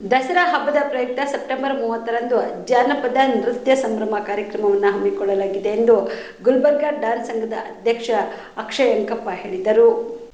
ದಸರಾ ಹಬ್ಬದ ಪ್ರಯುಕ್ತ ಸೆಪ್ಟೆಂಬರ್ ಮೂವತ್ತರಂದು ಜಾನಪದ ನೃತ್ಯ ಸಂಭ್ರಮ ಕಾರ್ಯಕ್ರಮವನ್ನು ಹಮ್ಮಿಕೊಳ್ಳಲಾಗಿದೆ ಎಂದು ಗುಲ್ಬರ್ಗಾ ಡಾನ್ಸ್ ಸಂಘದ ಅಧ್ಯಕ್ಷ ಅಕ್ಷಯ್ ಅಂಕಪ್ಪ ಹೇಳಿದರು.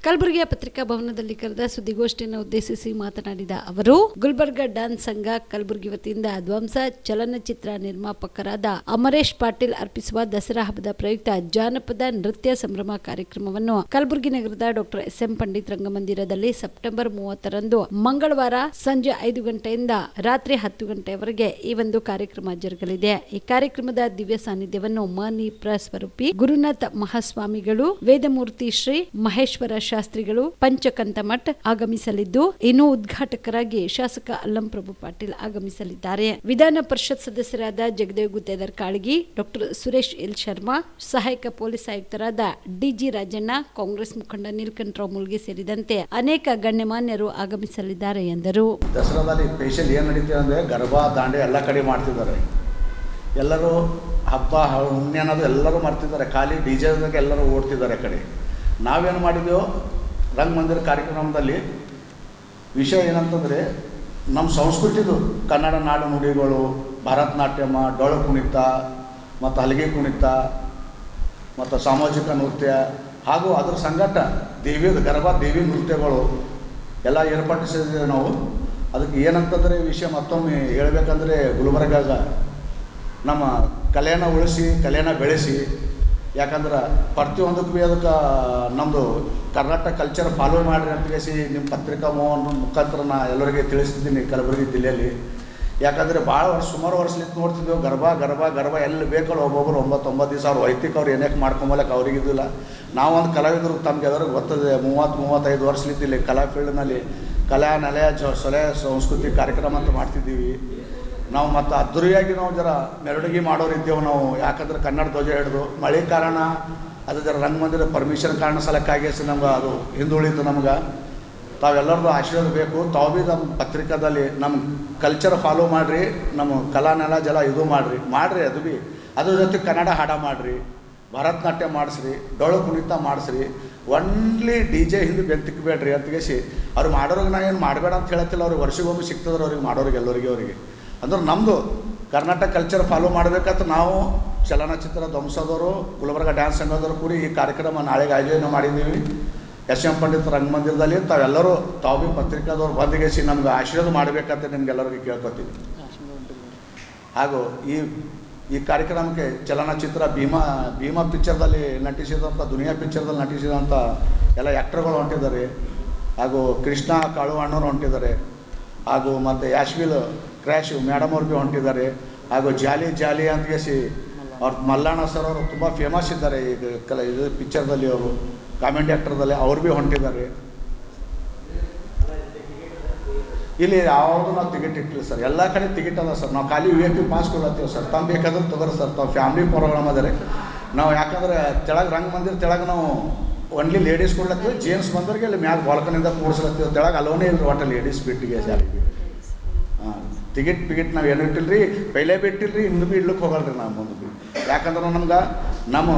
ಕಲಬುರಗಿಯ ಪತ್ರಿಕಾ ಭವನದಲ್ಲಿ ಕರೆದ ಸುದ್ದಿಗೋಷ್ಠಿಯನ್ನು ಉದ್ದೇಶಿಸಿ ಮಾತನಾಡಿದ ಅವರು, ಗುಲ್ಬರ್ಗಾ ಡಾನ್ಸ್ ಸಂಘ ಕಲಬುರಗಿ ವತಿಯಿಂದ ಧ್ವಂಸ ಚಲನಚಿತ್ರ ನಿರ್ಮಾಪಕರಾದ ಅಮರೇಶ್ ಪಾಟೀಲ್ ಅರ್ಪಿಸುವ ದಸರಾ ಹಬ್ಬದ ಪ್ರಯುಕ್ತ ಜಾನಪದ ನೃತ್ಯ ಸಂಭ್ರಮ ಕಾರ್ಯಕ್ರಮವನ್ನು ಕಲಬುರಗಿ ನಗರದ ಡಾಕ್ಟರ್ ಎಸ್ ಎಂ ಪಂಡಿತ್ ರಂಗಮಂದಿರದಲ್ಲಿ ಸೆಪ್ಟೆಂಬರ್ ಮೂವತ್ತರಂದು ಮಂಗಳವಾರ ಸಂಜೆ ಐದು ಗಂಟೆಯಿಂದ ರಾತ್ರಿ ಹತ್ತು ಗಂಟೆಯವರೆಗೆ ಈ ಒಂದು ಕಾರ್ಯಕ್ರಮ ಜರುಗಲಿದೆ. ಈ ಕಾರ್ಯಕ್ರಮದ ದಿವ್ಯ ಸಾನ್ನಿಧ್ಯವನ್ನು ಮನಿ ಸ್ವರೂಪಿ ಗುರುನಾಥ್ ಮಹಾಸ್ವಾಮಿಗಳು, ವೇದಮೂರ್ತಿ ಶ್ರೀ ಮಹೇಶ್ವರ ಶಾಸ್ತ್ರಿಗಳು ಪಂಚಕಂತ ಮಠ ಆಗಮಿಸಲಿದ್ದು, ಇನ್ನು ಉದ್ಘಾಟಕರಾಗಿ ಶಾಸಕ ಅಲ್ಲಂ ಪ್ರಭು ಪಾಟೀಲ್ ಆಗಮಿಸಲಿದ್ದಾರೆ. ವಿಧಾನ ಪರಿಷತ್ ಸದಸ್ಯರಾದ ಜಗದೇವ್ ಗುತ್ತೇದಾರ್ ಕಾಳಗಿ, ಡಾಕ್ಟರ್ ಸುರೇಶ್ ಎಲ್ ಶರ್ಮಾ, ಸಹಾಯಕ ಪೊಲೀಸ್ ಆಯುಕ್ತರಾದ ಡಿಜಿ ರಾಜಣ್ಣ, ಕಾಂಗ್ರೆಸ್ ಮುಖಂಡ ನೀಲಕಂಠರಾವ್ ಮುಲ್ಗೆ ಸೇರಿದಂತೆ ಅನೇಕ ಗಣ್ಯಮಾನ್ಯರು ಆಗಮಿಸಲಿದ್ದಾರೆ ಎಂದರು. ದಸರಾದಲ್ಲಿ ಸ್ಪೆಷಲ್ ನಡೀತಿದೆ ಅಂದರೆ ಗರ್ಭ ದಾಂಡೆ ಎಲ್ಲ ಕಡೆ ಮಾಡ್ತಿದ್ದಾರೆ. ಎಲ್ಲರೂ ಹಬ್ಬ ಹುಣ್ಣೆ ಅನ್ನೋದು ಎಲ್ಲರೂ ಮಾಡ್ತಿದ್ದಾರೆ ಖಾಲಿ ಡಿ ಜೆ ಎಲ್ಲರೂ ಓಡ್ತಿದ್ದಾರೆ ಕಡೆ. ನಾವೇನು ಮಾಡಿದ್ದೆವು ರಂಗಮಂದಿರ ಕಾರ್ಯಕ್ರಮದಲ್ಲಿ ವಿಷಯ ಏನಂತಂದರೆ ನಮ್ಮ ಸಂಸ್ಕೃತಿದು ಕನ್ನಡ ನಾಡು ನುಡಿಗಳು ಭರತನಾಟ್ಯಮ ಡೊಳ್ಳು ಕುಣಿತ, ಮತ್ತು ಹಲಗೆ ಕುಣಿತ, ಮತ್ತು ಸಾಮಾಜಿಕ ನೃತ್ಯ, ಹಾಗೂ ಅದರ ಸಂಗಟ ದೇವಿ, ಗರ್ಭ ದೇವಿ ನೃತ್ಯಗಳು ಎಲ್ಲ ಏರ್ಪಡಿಸಿದ್ದೇವೆ ನಾವು. ಅದಕ್ಕೆ ಏನಂತಂದರೆ ವಿಷಯ ಮತ್ತೊಮ್ಮೆ ಹೇಳಬೇಕಂದ್ರೆ ಗುಲ್ಬರ್ಗಾಗ ನಮ್ಮ ಕಲೆಯನ್ನು ಉಳಿಸಿ ಕಲೆಯನ್ನು ಬೆಳೆಸಿ ಯಾಕಂದ್ರೆ ಪ್ರತಿಯೊಂದಕ್ಕೂ ಭೀ ಅದಕ್ಕೆ ನಮ್ಮದು ಕರ್ನಾಟಕ ಕಲ್ಚರ್ ಫಾಲೋ ಮಾಡಿರಿ ಅಂತ ಕೇಸಿ ನಿಮ್ಮ ಪತ್ರಿಕಾ ಮೋಹನ್ ಮುಖಾಂತರ ನಾ ಎಲ್ಲರಿಗೆ ತಿಳಿಸ್ತಿದ್ದೀನಿ ಕಲಬುರಗಿ ಜಿಲ್ಲೆಯಲ್ಲಿ. ಯಾಕಂದರೆ ಭಾಳ ವರ್ಷ ಸುಮಾರು ವರ್ಷಲಿತ್ತು ನೋಡ್ತಿದ್ದೆವು ಗರ್ಭ ಗರ್ಭ ಗರ್ಭ, ಎಲ್ಲಿ ಬೇಕಲ್ಲ ಒಬ್ಬೊಬ್ಬರು ಒಂಬತ್ತೊಂಬತ್ತು ಒಂಬತ್ತು ದಿವಸ ಅವ್ರು ವೈಯಕ್ತಿಕ ಅವ್ರು ಏನಕ್ಕೆ ಮಾಡ್ಕೊಂಬಲಕ್ಕೆ ಅವ್ರಿಗಿದ್ದಿಲ್ಲ ನಾವೊಂದು ಕಲಾವಿದರು ತಮ್ಗೆ ಎಲ್ಲರಿಗೂ ಗೊತ್ತದೆ, ಮೂವತ್ತು, ಮೂವತ್ತೈದು ವರ್ಷಲಿತ್ತು ಇಲ್ಲಿ ಕಲಾ ಫೀಲ್ಡ್ನಲ್ಲಿ ಕಲಾ, ನಲೆಯ ಸೊಲೆ ಸಂಸ್ಕೃತಿ ಕಾರ್ಯಕ್ರಮ ಅಂತ ಮಾಡ್ತಿದ್ದೀವಿ. ನಾವು ಮತ್ತು ಅದ್ದೂರಿಯಾಗಿ ನಾವು ಜರ ಮೆರವಣಿಗೆ ಮಾಡೋರು ಇದ್ದೇವೆ ನಾವು. ಯಾಕಂದ್ರೆ ಕನ್ನಡ ಧ್ವಜ ಹಿಡಿದು ಮಳೆ ಕಾರಣ, ಅದು ಜರ ರಂಗಮಂದಿರ ಪರ್ಮಿಷನ್ ಕಾರಣ ಸಲಕ್ಕಾಗಿ ನಮ್ಗೆ ಅದು ಹಿಂದುಳಿತು ನಮ್ಗೆ. ತಾವೆಲ್ಲರದ್ದು ಆಶೀರ್ವಾದ ಬೇಕು. ತಾವು ಭೀ ನಮ್ಮ ಪತ್ರಿಕಾದಲ್ಲಿ ನಮ್ಮ ಕಲ್ಚರ್ ಫಾಲೋ ಮಾಡಿರಿ, ನಮ್ಮ ಕಲಾ ನೆಲ ಜಲ ಇದು ಮಾಡಿರಿ. ಮಾಡಿರಿ ಅದು ಭೀ. ಅದ್ರ ಜೊತೆ ಕನ್ನಡ ಹಾಡ ಮಾಡಿರಿ, Bharatanatyam ಮಾಡಿಸ್ರಿ, Dollu Kunitha ಮಾಡಿಸ್ರಿ. Only D J ಹಿಂದೆ ಬೆಂತಿಕ್ಬೇಡ್ರಿ ಅಂತಗೇಸಿ. ಅವ್ರು ಮಾಡೋರಿಗೆ ನಾ ಏನು ಮಾಡಬೇಡ ಅಂತ ಹೇಳತ್ತಿಲ್ಲ. ಅವ್ರಿಗೆ ವರ್ಷಗೊಮ್ಮೆ ಸಿಗ್ತದ್ರೆ ಅವ್ರಿಗೆ ಮಾಡೋರಿಗೆ ಎಲ್ಲರಿಗೆ ಅವರಿಗೆ. ಅಂದ್ರೆ ನಮ್ಮದು ಕರ್ನಾಟಕ ಕಲ್ಚರ್ ಫಾಲೋ ಮಾಡಬೇಕಂತ ನಾವು ಚಲನಚಿತ್ರ ಧ್ವಂಸದವರು, ಗುಲ್ಬರ್ಗ ಡ್ಯಾನ್ಸ್ ಸಂಘದವರು ಕೂಡಿ ಈ ಕಾರ್ಯಕ್ರಮ ನಾಳೆಗೆ ಆಯೋಜನೆ ಮಾಡಿದ್ದೀವಿ. ಎಸ್ ಎಂ ಪಂಡಿತ್ ರಂಗಮಂದಿರದಲ್ಲಿ ತಾವೆಲ್ಲರೂ ತಾವು ಭೀ ಪತ್ರಿಕಾದವ್ರು ಬಂದಿಗೆಸಿ ನಮ್ಗೆ ಆಶೀರ್ವಾದ ಮಾಡಬೇಕಂತ ನಿಮಗೆಲ್ಲರಿಗೂ ಕೇಳ್ಕೊತೀವಿ. ಹಾಗೂ ಈ ಈ ಕಾರ್ಯಕ್ರಮಕ್ಕೆ ಚಲನಚಿತ್ರ ಭೀಮಾ ಭೀಮಾ ಪಿಕ್ಚರ್ದಲ್ಲಿ ನಟಿಸಿದಂಥ, ದುನಿಯಾ ಪಿಕ್ಚರ್ದಲ್ಲಿ ನಟಿಸಿದಂಥ ಎಲ್ಲ ಆ್ಯಕ್ಟರ್ಗಳು ಹೊಂಟಿದ್ದಾರೆ. ಹಾಗೂ ಕೃಷ್ಣ ಕಾಳು ಅಣ್ಣವ್ರು ಹೊಂಟಿದ್ದಾರೆ. ಹಾಗೂ ಮತ್ತು ಯಾಶ್ವಿಲ್ ಕ್ರ್ಯಾಶ್ ಮೇಡಮ್ ಅವ್ರು ಭೀ ಹೊಂಟಿದ್ದಾರೆ. ಹಾಗೂ ಜಾಲಿ ಜಾಲಿ ಅಂತಗೇಸಿ ಅವ್ರು ಮಲ್ಲಾಣ ಸರ್ ಅವರು ತುಂಬ ಫೇಮಸ್ ಇದ್ದಾರೆ. ಈಗ ಕಲ ಇದು ಪಿಕ್ಚರ್ದಲ್ಲಿ ಅವರು ಕಾಮಿಡಿ ಆ್ಯಕ್ಟರ್ದಲ್ಲಿ ಅವ್ರು ಭೀ ಹೊಂಟಿದ್ದಾರೆ. ಇಲ್ಲಿ ಯಾವುದು ನಾವು ಟಿಕೆಟ್ ಇಟ್ಟಿಲ್ಲ ಸರ್ ಎಲ್ಲ ಕಡೆ ಟಿಕೆಟ್ ಅದ ಸರ್ ನಾವು ಖಾಲಿ ವಿ ಐ ಪಿ ಪಾಸ್ ಕೊಡ್ಲತ್ತೀವಿ ಸರ್ ತಮ್ಮ ಬೇಕಾದ್ರೆ ತಗೋರಿ ಸರ್ ತಾವು ಫ್ಯಾಮ್ಲಿ ಪ್ರೋಗ್ರಾಮ್ ಅದಾರೆ ನಾವು ಯಾಕಂದ್ರೆ ತೆಳಗೆ ರಂಗ ಬಂದಿರ ತೆಳಗೆ ನಾವು ಓನ್ಲಿ ಲೇಡೀಸ್ ಕೊಡ್ಲತ್ತೀವಿ. ಜೇನ್ಸ್ ಬಂದವ್ರಿಗೆ ಇಲ್ಲಿ ಮ್ಯಾಲ ಬಾಲ್ಕನಿಂದ ಕೂಡಿಸ್ಲತ್ತೀವಿ. ತೆಳಗೆ ಅಲೋನೇ ಇಲ್ಲ ಒಟ್ಟು ಲೇಡೀಸ್ ಬಿಟ್ಟಿಗೆ ಜಾರಿಗೆ ಟಿಕೆಟ್ ಪಿಕೆಟ್ ನಾವು ಏನು ಇಟ್ಟಿಲ್ಲ ರೀ ಪೈಲೇ ಭೀ ಇಟ್ಟಿಲ್ರಿ ಇನ್ನೂ ಭೀ ಇಡ್ಲಿಕ್ಕೆ ಹೋಗಲ್ಲ ರೀ ನಾವು ಮುಂದೆ ಯಾಕಂದ್ರೆ ನಮ್ಗೆ ನಮ್ಮ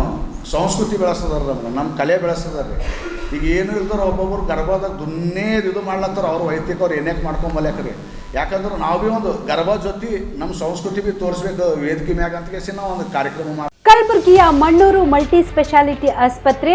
ಸಂಸ್ಕೃತಿ ಬೆಳೆಸ್ತದಾರ ನಮ್ಗೆ, ನಮ್ಮ ಕಲೆ ಬೆಳೆಸ್ತದಾರ ರೀ. ಈಗ ಏನು ಇಲ್ದಾರ ಒಬ್ಬೊಬ್ಬರು ಗರ್ಭದಾಗ ದುನ್ನೇ ಇದು ಮಾಡ್ಲತ್ತಾರ, ಅವ್ರು ವೈಯಕ್ತಿಕ ಅವ್ರು ಏನೇಕ್ ಮಾಡ್ಕೊಂಬಲ್ಯಾಕ್ರಿ ಯಾಕಂದ್ರೆ ನಾವು ಭೀ ಒಂದು ಗರ್ಭ ಜೊತೆ ನಮ್ಮ ಸಂಸ್ಕೃತಿ ಭೀ ತೋರಿಸ್ಬೇಕು, ವೇದಿಕೆ ಮ್ಯಾಗ ಅಂತ ಕೇಸಿ ನಾವು ಒಂದು ಕಾರ್ಯಕ್ರಮ ಮಾಡಿ ಕಲಬುರಗಿಯ ಮಣ್ಣೂರು ಮಲ್ಟಿ ಸ್ಪೆಷಾಲಿಟಿ ಆಸ್ಪತ್ರೆ